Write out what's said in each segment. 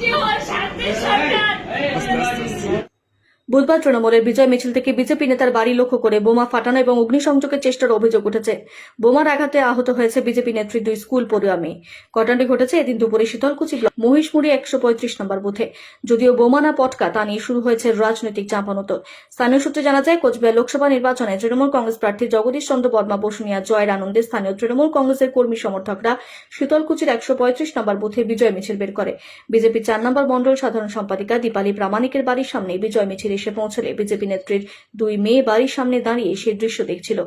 যে ওর শান্তি সরকার বুধবার তৃণমূলের বিজয় মিছিল থেকে বিজেপি নেতার বাড়ি লক্ষ্য করে বোমা ফাটানো এবং অগ্নিসংযোগের চেষ্টার অভিযোগ উঠেছে। বোমার আঘাতে আহত হয়েছে বিজেপি নেত্রী দুই স্কুল পড়ুয়া মেয়ে ঘটনাটি ঘটেছে এদিন দুপুরে শীতলকুচি ব্লক মহিষমুড়ি একশো পঁয়ত্রিশ নম্বর বুথে। যদিও বোমা না পটকা, তা নিয়ে শুরু হয়েছে রাজনৈতিক চাপানোতর স্থানীয় সূত্রে জানা যায়, কোচবিহার লোকসভা নির্বাচনে তৃণমূল কংগ্রেস প্রার্থী জগদীশ চন্দ্র বর্মা, বসুনিয়া জয়ের আনন্দে স্থানীয় তৃণমূল কংগ্রেসের কর্মী সমর্থকরা শীতলকুচির একশো পঁয়ত্রিশ নম্বর বুথে বিজয় মিছিল বের করে। বিজেপি চার নম্বর মণ্ডল সাধারণ সম্পাদিকা দীপালি প্রামাণিকের বাড়ির সামনে বিজয় মিছিল এসে পৌঁছলে বিজেপি নেত্রীর দুই মেয়ে বাড়ির সামনে দাঁড়িয়ে সেই দৃশ্য দেখছিল।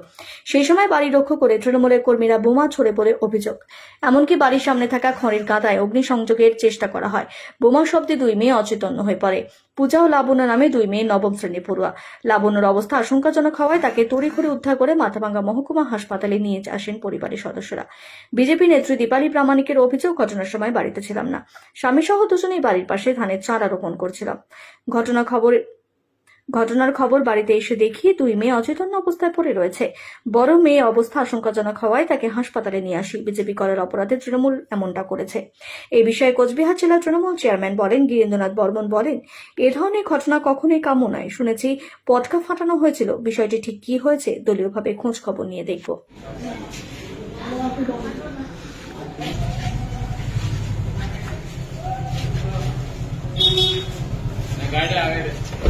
সেই সময় বাড়ি লক্ষ্য করে তৃণমূলের কর্মীরা বোমা ছড়ে পড়ে অভিযোগ। এমনকি বাড়ির সামনে থাকা খড়ের কাঁদায় অগ্নিসংযোগের চেষ্টা করা হয়। বোমা শব্দে দুই মেয়ে অচেতন্য হয়ে পড়ে। পূজা ও লাবণ্য নামে দুই মেয়ে নবম শ্রেণির পড়ুয়া। লাবণ্যর অবস্থা আশঙ্কাজনক হওয়ায় তাকে তড়িঘড়ি উদ্ধার করে মাথাভাঙ্গা মহকুমা হাসপাতালে নিয়ে আসেন পরিবারের সদস্যরা। বিজেপি নেত্রী দীপালি প্রামাণিকের অভিযোগ, ঘটনার সময় বাড়িতে ছিলাম না। স্বামী সহ দুজনেই বাড়ির পাশে ধানের চারা রোপণ করছিলাম। ঘটনা খবর ঘটনার খবর বাড়িতে এসে দেখি দুই মেয়ে অচেতন্য অবস্থায় পড়ে রয়েছে বড় মেয়ে অবস্থা আশঙ্কাজনক হওয়ায় তাকে হাসপাতালে নিয়ে আসি বিজেপি করার অপরাধে তৃণমূল এমনটা করেছে এই বিষয়ে কোচবিহার জেলা তৃণমূল চেয়ারম্যান বলেন গিরেন্দ্রনাথ বর্মন বলেন এ ধরনের ঘটনা কখনোই কাম্য নয় শুনেছি পটকা ফাটানো হয়েছিল বিষয়টি ঠিক কি হয়েছে দলীয়ভাবে খোঁজ খবর নিয়ে দেখব गाड़ी आगे दे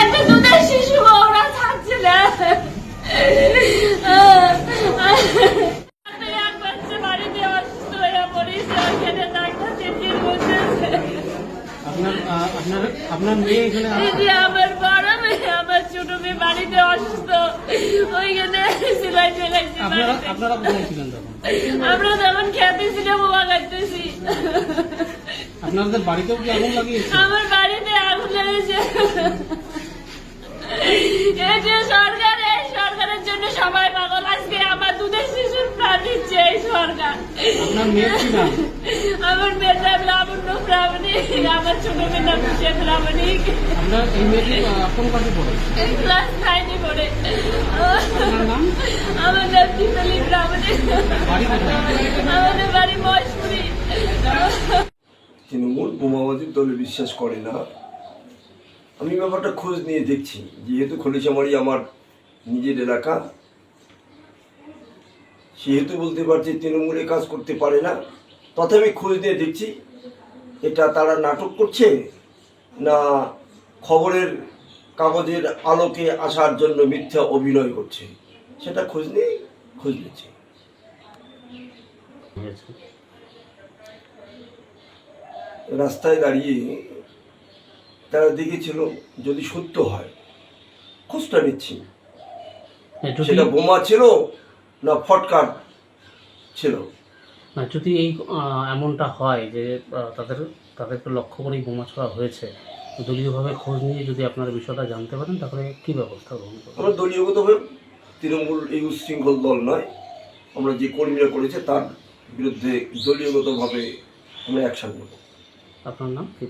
আমার বড় মেয়ে আমার ছোট মেয়ে বাড়িতে অসুস্থ। ওইখানে সিলাই আমরা যেমন খেতে আপনাদের বাড়িতেও কি আগুন লাগিয়েছে? আমার বাড়িতে আগুন লেগেছে। সরকার এই সরকারের জন্য সবাই পাগল। আজকে আমার দুধের শিশুর প্রাণ দিচ্ছে এই সরকার। আপনার মেয়ের কি নাম? আমার মেয়ের নাম লাবণ্য প্রামাণিক আমার ছোট মেয়ের নাম শেখ প্রামাণিক এই মেয়েটি আহ, কোন ক্লাসে পড়ে ক্লাস নাইনে পড়ে। আমার নাম দীপালি প্রামাণিক আমাদের বাড়ি মহেশপুরি। তৃণমূল বোমাবাজির দলে বিশ্বাস করে না। আমি ব্যাপারটা খোঁজ নিয়ে দেখছি। যেহেতু খলিশামারি আমার নিজের এলাকা সেহেতু বলতে পারছি তৃণমূলে কাজ করতে পারে না। তথাপি খোঁজ নিয়ে দেখছি এটা তারা নাটক করছে না খবরের কাগজের আলোকে আসার জন্য মিথ্যা অভিনয় করছে। সেটা খোঁজ নিয়ে খোঁজ নিচ্ছে। রাস্তায় দাঁড়িয়ে তারা দেখেছিল যদি সত্য হয় খোঁজটা নিচ্ছি। সেটা বোমা ছিল না ফটকার ছিল? না, যদি এই এমনটা হয় যে তাদের তাদেরকে লক্ষ্য করেই বোমা ছোড়া হয়েছে দলীয়ভাবে খোঁজ নিয়ে যদি আপনারা বিষয়টা জানতে পারেন তাহলে কি ব্যবস্থা গ্রহণ করবেন? আমরা দলীয়গতভাবে তৃণমূল এই উচ্ছৃঙ্খল দল নয়। আমরা যে কর্মীরা করেছে তার বিরুদ্ধে দলীয়গতভাবে আমরা অ্যাকশন নেব। আপনার নাম কি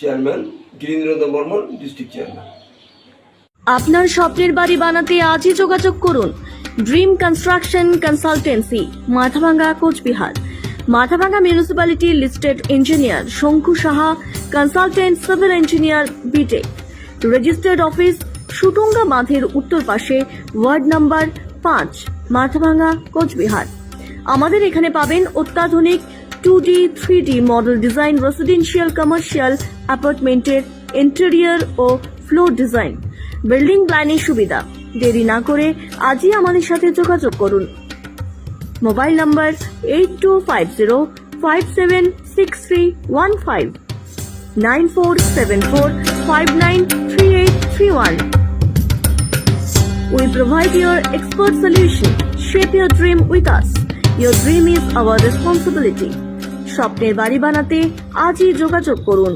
chairman Girindranath Barman district chairman. আপনার স্বপ্নের বাড়ি বানাতে আজই যোগাযোগ করুন। Dream construction consultancy Mathabhanga, Cooch Behar. Mathabhanga municipality listed engineer Shanku Saha consultant civil engineer BTech registered office Sutunga বাঁধের উত্তর পাশে ওয়ার্ড নাম্বার পাঁচ, মাথাভাঙ্গা, কোচবিহার। আমাদের এখানে পাবেন অত্যাধুনিক two D three D model design residential commercial অ্যাপার্টমেন্টের ইন্টেরিয়র ও ফ্লোর ডিজাইন বিল্ডিং প্ল্যানের সুবিধা দেরি না করে আজই আমাদের সাথে যোগাযোগ করুন mobile number eight two five zero five seven six three one five nine four seven four five nine three eight three one We provide your expert solution. Shape your dream with us. Your dream is our responsibility. স্বপ্নের বাড়ি বানাতে আজই যোগাযোগ করুন